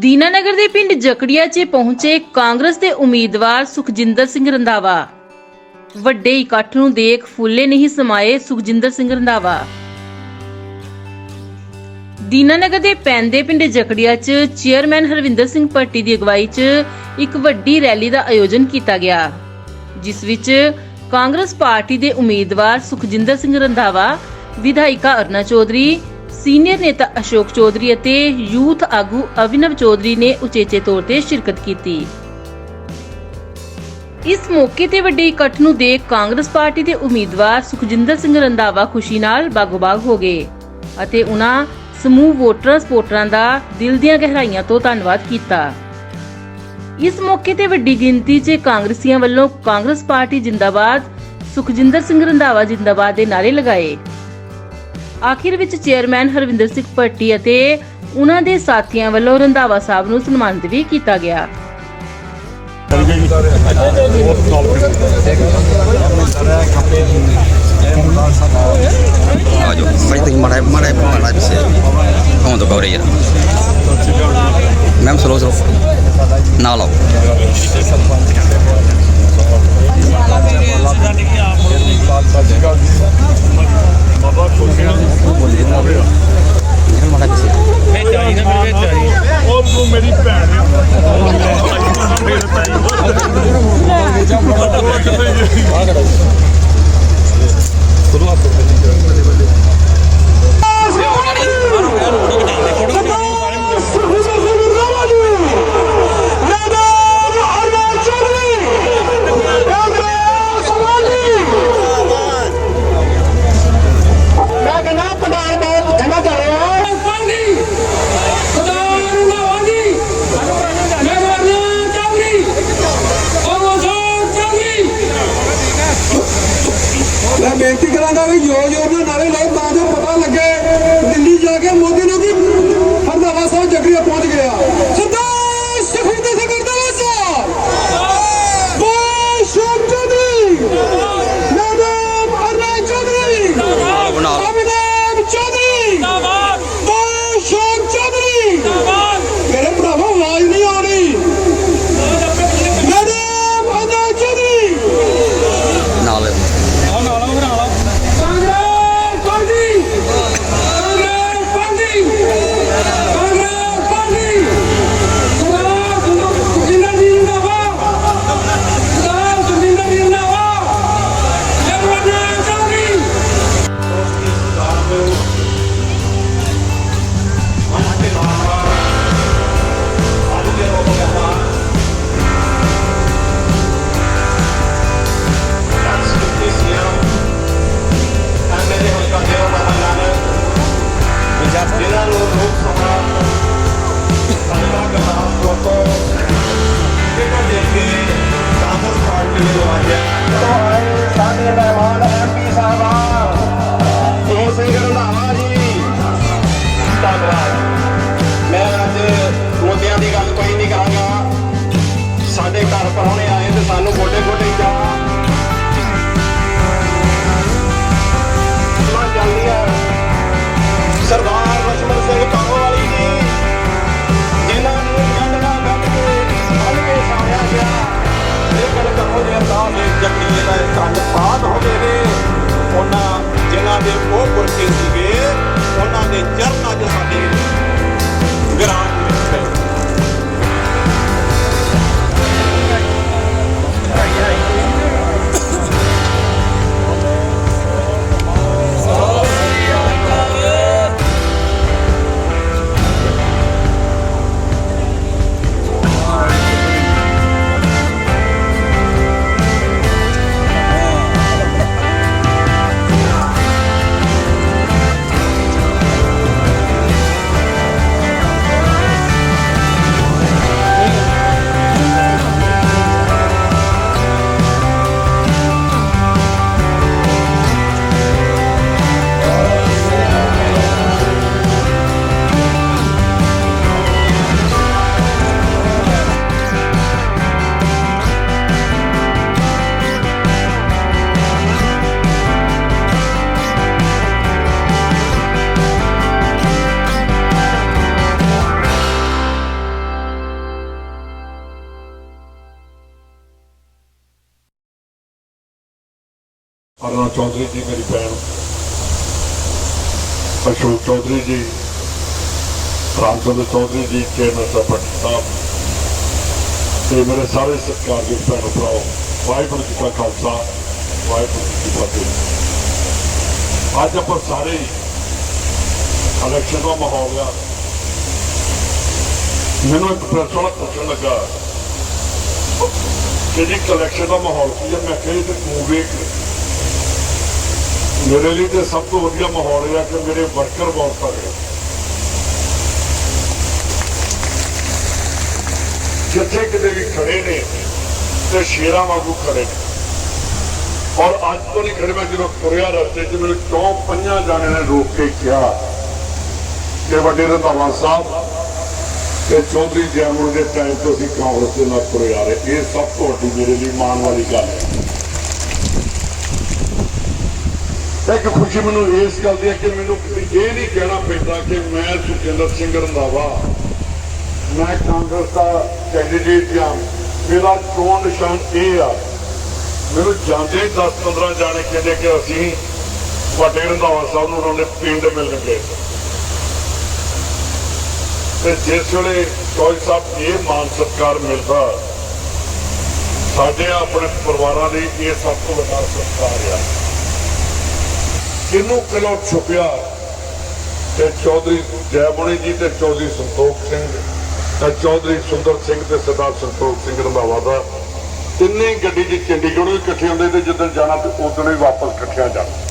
ਦੀਨਾਨਗਰ ਦੇ ਪਿੰਡ ਜਕੜੀਆ 'ਚ ਪਹੁੰਚੇ ਕਾਂਗਰਸ ਦੇ ਉਮੀਦਵਾਰ ਸੁਖਜਿੰਦਰ ਸਿੰਘ ਰੰਧਾਵਾ। ਵੱਡੇ ਇਕੱਠ ਨੂੰ ਦੇਖ ਫੁੱਲੇ ਨਹੀਂ ਸਮਾਏ ਸੁਖਜਿੰਦਰ ਸਿੰਘ ਰੰਧਾਵਾ। ਦੀਨਾਨਗਰ ਦੇ ਪੈਂਦੇ ਪਿੰਡ ਜਕੜੀਆ 'ਚ ਚੇਅਰਮੈਨ ਹਰਵਿੰਦਰ ਸਿੰਘ ਭੱਟੀ ਦੀ ਅਗਵਾਈ 'ਚ ਇੱਕ ਵੱਡੀ ਰੈਲੀ ਦਾ ਆਯੋਜਨ ਕੀਤਾ ਗਿਆ, ਜਿਸ ਵਿੱਚ ਕਾਂਗਰਸ ਪਾਰਟੀ ਦੇ ਉਮੀਦਵਾਰ ਸੁਖਜਿੰਦਰ ਸਿੰਘ ਰੰਧਾਵਾ, ਵਿਧਾਇਕਾ ਅਰਨਾ ਚੌਧਰੀ ਸੀਨੀਅਰ ਨੇਤਾ ਅਸ਼ੋਕ ਚੌਧਰੀ ਅਤੇ ਯੂਥ ਆਗੂ ਅਵਿਨਵ ਚੌਧਰੀ ਨੇ ਉਚੇਚੇ ਤੌਰ ਤੇ ਸ਼ਿਰਕਤ ਕੀਤੀ। ਇਸ ਮੌਕੇ ਤੇ ਵੱਡੇ ਇਕੱਠ ਨੂੰ ਦੇਖ ਕਾਂਗਰਸ ਪਾਰਟੀ ਦੇ ਉਮੀਦਵਾਰ ਸੁਖਜਿੰਦਰ ਸਿੰਘ ਰੰਧਾਵਾ ਖੁਸ਼ੀ ਨਾਲ ਬਾਗੋ-ਬਾਗ ਹੋ ਗਏ ਅਤੇ ਉਹਨਾਂ ਸਮੂਹ ਵੋਟਰਾਂ ਸਪੋਰਟਰਾਂ ਦਾ ਦਿਲ ਦੀਆਂ ਗਹਿਰਾਈਆਂ ਤੋਂ ਧੰਨਵਾਦ ਕੀਤਾ। ਇਸ ਮੌਕੇ ਤੇ ਵੱਡੀ ਗਿਣਤੀ 'ਚ ਕਾਂਗਰਸੀਆਂ ਵੱਲੋਂ ਕਾਂਗਰਸ ਪਾਰਟੀ ਜਿੰਦਾਬਾਦ, ਸੁਖਜਿੰਦਰ ਸਿੰਘ ਰੰਧਾਵਾ ਜਿੰਦਾਬਾਦ ਦੇ ਨਾਰੇ ਲਗਾਏ। ਆਖਿਰ ਵਿੱਚ ਚੇਅਰਮੈਨ ਹਰਵਿੰਦਰ ਸਿੰਘ ਭੱਟੀ ਅਤੇ ਉਹਨਾਂ ਦੇ ਸਾਥੀਆਂ ਵੱਲੋਂ ਰੰਧਾਵਾ ਸਾਹਿਬ ਨੂੰ ਸਨਮਾਨਿਤ ਵੀ ਕੀਤਾ ਗਿਆ। ਆ ਭਾਈ ਤੁਸੀਂ ਮਾੜਾ ਮਾੜਾ ਮਾੜਾ ਪਿੱਛੇ ਕੌਣ ਤੋਂ ਕਵਰੇ ਯਾਰ ਮੈਮ ਸਲੋ ਸਲੋ ਨਾ ਲਾਓ ਨਿਕਲ ਮਾੜਾ ਪਿੱਛੇ ਉਹ ਮੇਰੀ ਭੈਣ ਆ ਮੈਂ ਕਹਿੰਦਾ ਪਟਾਲ ਬਹੁਤ ਠੰਡਾ ਚੱਲ ਰਿਹਾ ਪਾਣੀ ਸਰਦਾਰ ਲਾਵਾਂਗੀ ਮੈਂ ਵਰਨਾ ਚਾਵਰੀ ਉਹ ਚਾਵਰੀ ਮੈਂ ਬੇਨਤੀ ਕਰਾਂਗਾ ਵੀ ਜੋ ਜੋ ਦੇ ਨਾਰੇ ਲਾਏ ਤਾਂ ਇਹੋ ਜਿਹੇ ਤਾਂ ਦੇ ਜੱਟੀਏ ਦਾ ਕੰਨ ਪਾਤ ਹੋਵੇ ਨੇ ਉਹਨਾਂ ਜਿਨ੍ਹਾਂ ਦੇ ਉਹ ਗੁਰਕੇ ਸੀਗੇ, ਉਹਨਾਂ ਦੇ ਚਰਨਾਂ 'ਚ ਸਾਡੇ ਵਿਰਾਮ ਚੌਧਰੀ ਜੀ ਮੇਰੀ ਭੈਣ। ਅਸ਼ੋਕ ਚੌਧਰੀ ਜੀ, ਰਾਮਚੰਦਰ ਚੌਧਰੀ ਜੀ ਚੇਅਰਮੈਨ ਸਭਾ ਸਾਹਿਬ। ਤੇ ਮੇਰੇ ਸਾਰੇ ਸਤਿਕਾਰਯੋਗ ਭੈਣ ਭਰਾਓ, ਵਾਹਿਗੁਰੂ ਜੀ ਕਾ ਖਾਲਸਾ, ਵਾਹਿਗੁਰੂ ਜੀ ਕੀ ਫਤਿਹ। ਅੱਜ ਆਪਾਂ ਸਾਰੇ ਹੀ ਇਲੈਕਸ਼ਨ ਦਾ ਮਾਹੌਲ ਆ। ਮੈਨੂੰ ਇੱਕ ਪ੍ਰੈਸ ਵਾਲਾ ਪੁੱਛਣ ਲੱਗਾ, ਕਿ ਜੀ ਕਲੈਕਸ਼ਨ ਦਾ ਮਾਹੌਲ ਕੀ ਹੈ ਮੈਂ ਕਿਹਾ ਤੇ ਤੂੰ ਮੇਰੇ ਲਈ ਤੇ ਸਭ ਤੋਂ ਵਧੀਆ ਮਾਹੌਲ ਇਹ ਕਿ ਮੇਰੇ ਵਰਕਰ ਬਹੁਤ ਤਗੜੇ ਜਿੱਥੇ ਕਿਤੇ ਵੀ ਖੜੇ ਨੇ ਤੇ ਸ਼ੇਰਾਂ ਵਾਂਗੂ ਖੜੇ ਨੇ। ਔਰ ਅੱਜ ਤੋਂ ਨਹੀਂ ਖੜੇ, ਮੈਂ ਜਦੋਂ ਤੁਰਿਆ ਰਸਤੇ 'ਚ, ਮੈਨੂੰ ਚੌਂ ਪੰਜਾਂ ਜਾਣਿਆਂ ਨੇ ਰੋਕ ਕੇ ਕਿਹਾ ਕਿ ਵੱਡੇ ਰੰਧਾਵਾ ਸਾਹਿਬ ਤੇ ਚੌਧਰੀ ਜੈਮੁਨ ਦੇ ਟਾਈਮ ਤੋਂ ਅਸੀਂ ਕਾਂਗਰਸ ਦੇ ਨਾਲ ਤੁਰੇ ਆ ਰਹੇ। ਇਹ ਸਭ ਤੋਂ ਵੱਡੀ ਮੇਰੇ ਲਈ ਮਾਣ ਵਾਲੀ ਗੱਲ ਹੈ। ਇੱਕ ਖੁਸ਼ੀ ਮੈਨੂੰ ਇਸ ਗੱਲ ਦੀ ਹੈ ਕਿ ਮੈਨੂੰ ਇਹ ਨਹੀਂ ਕਹਿਣਾ ਪੈਂਦਾ ਕਿ ਮੈਂ ਸੁਖਿੰਦਰ ਸਿੰਘ ਰੰਧਾਵਾ, ਮੈਂ ਕਾਂਗਰਸ ਦਾ ਕੈਂਡੀਡੇਟ ਹਾਂ। ਮੇਰਾ ਚੋਣ ਨਿਸ਼ਾਨ ਇਹ ਆ, ਮੈਨੂੰ ਜਾਂਦੇ 10 15 ਜਾਣੇ ਕਹਿੰਦੇ ਕਿ ਅਸੀਂ ਵੱਡੇ ਰੰਧਾਵਾ ਸਾਹਿਬ ਨੂੰ ਉਹਨਾਂ ਦੇ ਪਿੰਡ ਮਿਲਣਗੇ ਤੇ ਜਿਸ ਵੇਲੇ ਚੌਧਰੀ ਸਾਹਿਬ ਇਹ ਮਾਨ ਸਤਕਾਰ ਮਿਲਦਾ, ਸਾਡੇ ਆਪਣੇ ਪਰਿਵਾਰਾਂ ਲਈ ਇਹ ਸਭ ਤੋਂ ਵੱਡਾ ਸਤਕਾਰ ਆ। ਕਿਨੂੰ ਕਿਲੋ ਛੁਪਿਆ? ਤੇ ਚੌਧਰੀ ਜੈਮੁਨੀ ਜੀ ਤੇ ਚੌਧਰੀ ਸੰਤੋਖ ਸਿੰਘ, ਤੇ ਚੌਧਰੀ ਸੁੰਦਰ ਸਿੰਘ ਤੇ ਸਰਦਾਰ ਸੰਤੋਖ ਸਿੰਘ ਰੰਧਾਵਾ ਦਾ ਤਿੰਨੇ ਗੱਡੀ 'ਚ ਚੰਡੀਗੜ੍ਹੋਂ ਇਕੱਠੇ ਹੁੰਦੇ ਤੇ ਜਦੋਂ ਜਾਣਾ ਤੇ ਉਦੋਂ ਹੀ ਵਾਪਸ ਇਕੱਠਿਆਂ ਜਾਣਾ।